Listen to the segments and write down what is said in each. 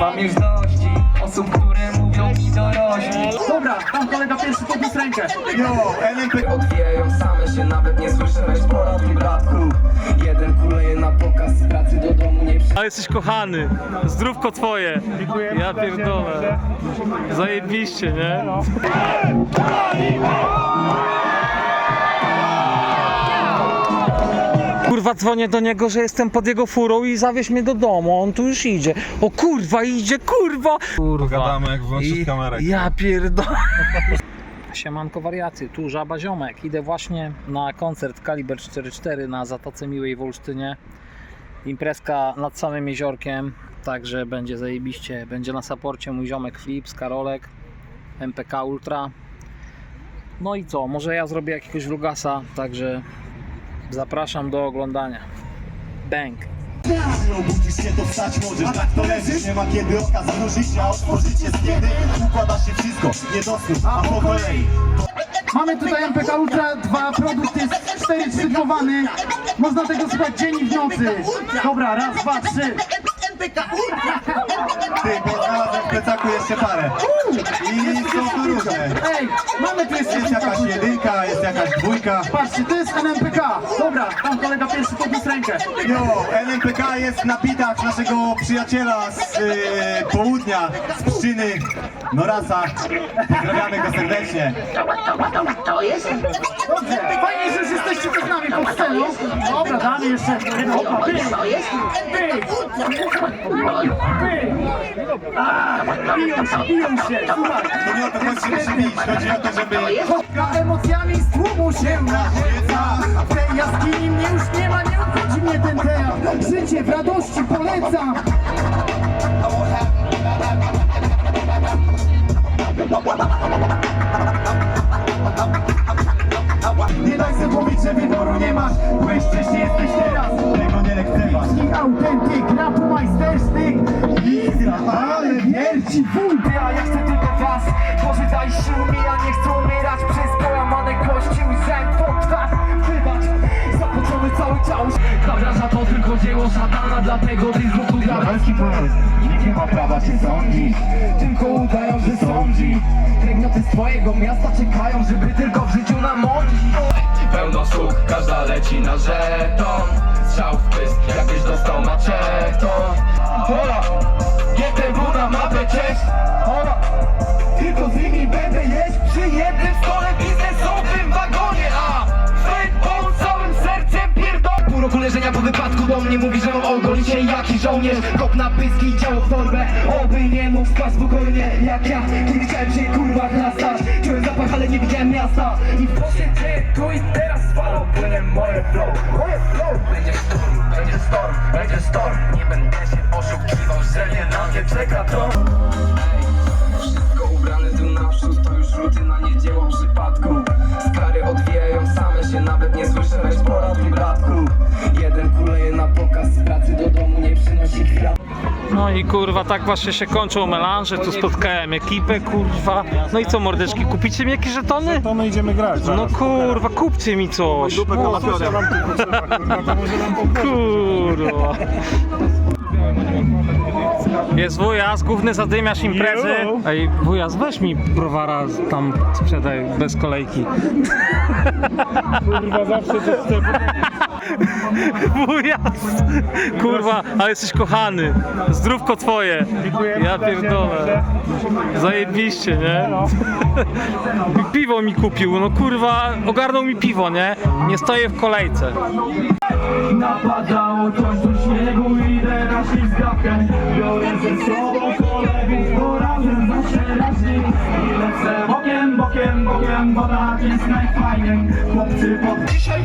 Mam już dość osób, które mówią mi dorośli Dobra, tam kolega pierwszy podniósł rękę. Jo, LMP Odwijają same się, nawet nie słyszę weź poratuj bratku Jeden kuleje na pokaz, z pracy do domu nie przy... Ale jesteś kochany. Zdrówko twoje. Ja pierdolę. Zajebiście, nie? Kurwa, dzwonię do niego, że jestem pod jego furą i zawieź mnie do domu. On tu już idzie. O kurwa, idzie, kurwa! Kurwa. Gadamy jak włączysz kamerę. Ja pierdolę. Siemanko wariacy, tu Żaba Ziomek. Idę właśnie na koncert Kaliber 44 na Zatoce Miłej w Olsztynie. Imprezka nad samym jeziorkiem, także będzie zajebiście. Będzie na saporcie mój ziomek Flips, Karolek, MPK Ultra. No i co, może ja zrobię jakiegoś vlogasa, także zapraszam do oglądania. Bang! Obudzisz się, to wstać możesz, tak to leżysz Nie ma kiedy oka a jest kiedy Układa się wszystko, nie dosłów, a po kolei Mamy tutaj MPK Ultra, dwa produkty, cztery cyklowany. Można tego słuchać dzień i w nocy. Dobra, raz, dwa, trzy. Ty, bo znalazłem w plecaku jeszcze parę. I są tu różne. Ej, mamy tu jeszcze Jest jakaś jedynka, jest jakaś dwójka. Patrzcie, to jest NMPK. Dobra, tam kolega pierwszy podniósł rękę. Jo, LMPK jest na bitach naszego przyjaciela z y, południa, z Pszczyny, Norasa. Pozdrawiamy go serdecznie. Dobrze, fajnie, że już jesteście tu z nami sceną. Dobra, damy jeszcze jedno. Opa, pyk, pyk, pyk. A, Biją się, biją się, słuchaj. To nie o to chodzi, żeby się bić, chodzi o to, żeby Chodka emocjami z tłumu się naświeca W tej jaskini mnie już nie ma, nie obchodzi mnie ten teatr Życie w radości polecam Nie wierci Ty, a ja chcę tylko was. Pożytaj sił mi, ja nie chcę umierać. Przez połamane kości ujrzałem twą twarz. Wybacz, zapoczony cały ciał Ta branża to tylko dzieło szatana Dlatego ty zrób tu pomysł, nikt nie ma prawa się sądzić. Tylko udają, że sądzi. Kręgnoty z twojego miasta czekają, żeby tylko w życiu namącić. Pełno sztuk, każda leci na żeton. Strzał w pysk, jakbyś dostał maczetą. Hola, cześć. Hola, tylko z nimi będę jeść Przy jednym stole biznesowym wagonie A Fake całym sercem pierdol Pół roku leżenia po wypadku do mnie mówi, że mam ogolić się jaki żołnierz. Kop na pyski i ciało w torbę. Oby nie mógł spać spokojnie jak ja. Kiedy chciałem się kurwa chlastać. Czułem zapach, ale nie widziałem miasta. I w się dzieje tu i teraz Falą płynem moje flow. Moje flow. Będzie sztorm, będzie storm, będzie storm. Nie będę się oszukiwał, że nie na mnie czeka to i kurwa, tak właśnie się kończą melanże. Tu spotkałem ekipę, kurwa. No i co, mordeczki, kupicie mi jakieś żetony? To my idziemy grać. No kurwa, kupcie mi coś. No, kurwa. Jest wujas, główny zadymiarz imprezy. Ej, wujas, weź mi browara tam sprzedaj bez kolejki. Kurwa, zawsze to chcę. Wujas! Kurwa, ale jesteś kochany. Zdrówko twoje. Ja pierdolę. Zajebiście, nie? Piwo mi kupił, no kurwa, ogarnął mi piwo, nie? Nie stoję w kolejce. Napadało coś do śniegu, idę na ślizgawkę Biorę ze sobą kolegów, bo razem zawsze raźniej I lecę bokiem, bokiem, bokiem, bo tak jest najfajniej Chłopcy pod... Dzisiaj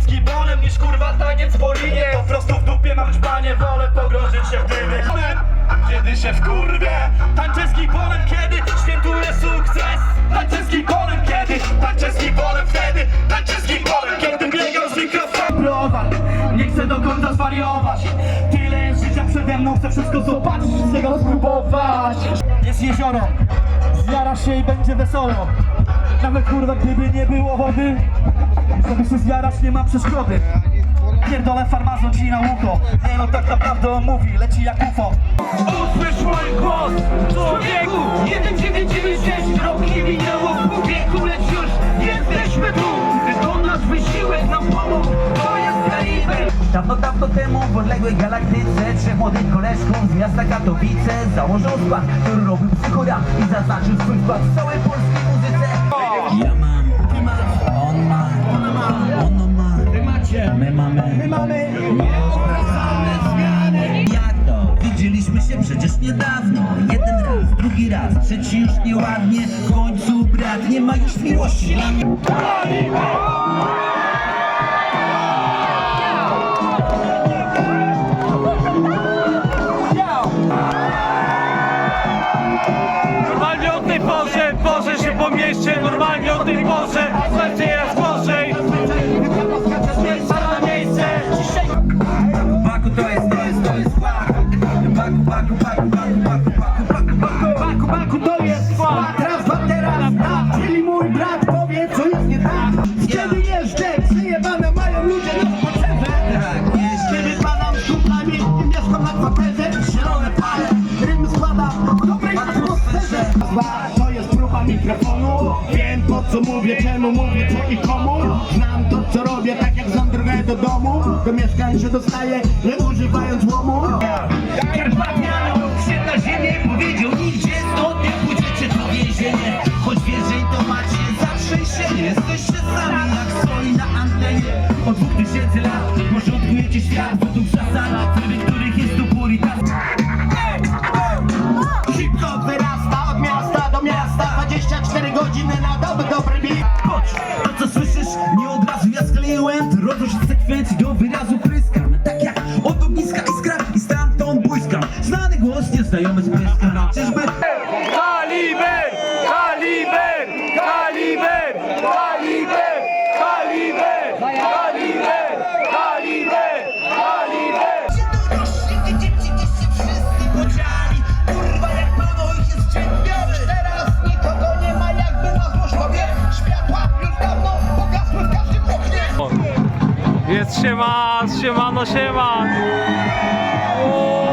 taniec gibonem niż kurwa taniec po linie Po prostu w dupie mam szpanie, wolę pogrążyć się w dymie. Kiedy się wkurwię Tańczę z gibonem kiedy świętuję sukces. Tańczę z gibonem kiedy Tańczę z gibonem wtedy. Tańczę z gibonem kiedy biegam z mikrofonem. Browar, nie chcę do końca zwariować. Mną, chcę wszystko zobaczyć, wszystkiego spróbować. Jest jezioro, zjarasz się i będzie wesoło. Nawet kurwa gdyby nie było wody Żeby się zjarać nie ma przeszkody Pierdolę farmazon ci na ucho Nie no tak naprawdę on mówi, leci jak UFO. Usłysz mój głos, człowieku. 1996 roki minęło. W wieku Lecz już jesteśmy tu. To nasz wysiłek nam pomógł. To jest kaliber. Dawno, dawno temu w odległej galaktyce Trzech młodych koleżków z miasta Katowice Założył skład, który robił psychoda I zaznaczył swój wkład w całej polskiej my mamy, my mamy Nieopłacalne zmiany Jak to? Widzieliśmy się przecież niedawno. Jeden raz, drugi raz, trzeci już nieładnie. W końcu brat, nie ma już miłości. Dla mnie Normalnie o tej porze, porze się po mieście Normalnie o tej porze, znacznie jest Dwa, to jest próba mikrofonu. Wiem po co mówię, czemu mówię, co i komu. Znam to co robię, tak jak znam do domu. Do mieszkań się dostaję, nie używając łomu. Się na ziemię powiedział Nigdzie dobry beat Chodź, co Jest siema, siemano, siema. Normalnie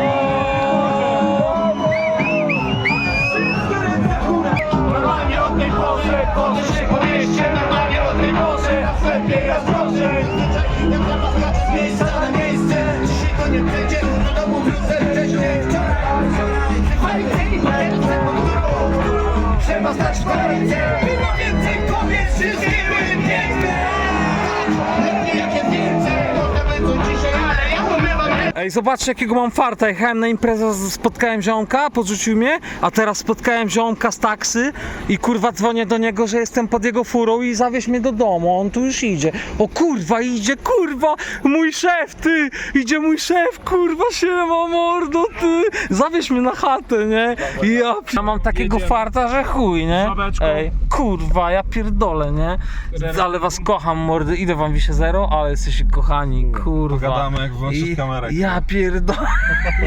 Ej, zobaczcie jakiego mam farta. Jechałem na imprezę, spotkałem ziomka, podrzucił mnie, a teraz spotkałem ziomka z taksy i kurwa dzwonię do niego, że jestem pod jego furą i zawieź mnie do domu, on tu już idzie. O kurwa, idzie, kurwa, mój szef, ty, idzie mój szef, kurwa, siema mordo, ty, zawieź mnie na chatę, nie? I ja, ja mam takiego farta, że chuj, nie? Ej, kurwa, ja pierdolę, nie? Ale was kocham, mordy, idę wam wisie zero, ale jesteście kochani, kurwa. Pogadamy, jak włączysz kamerę. Ja pierdolę.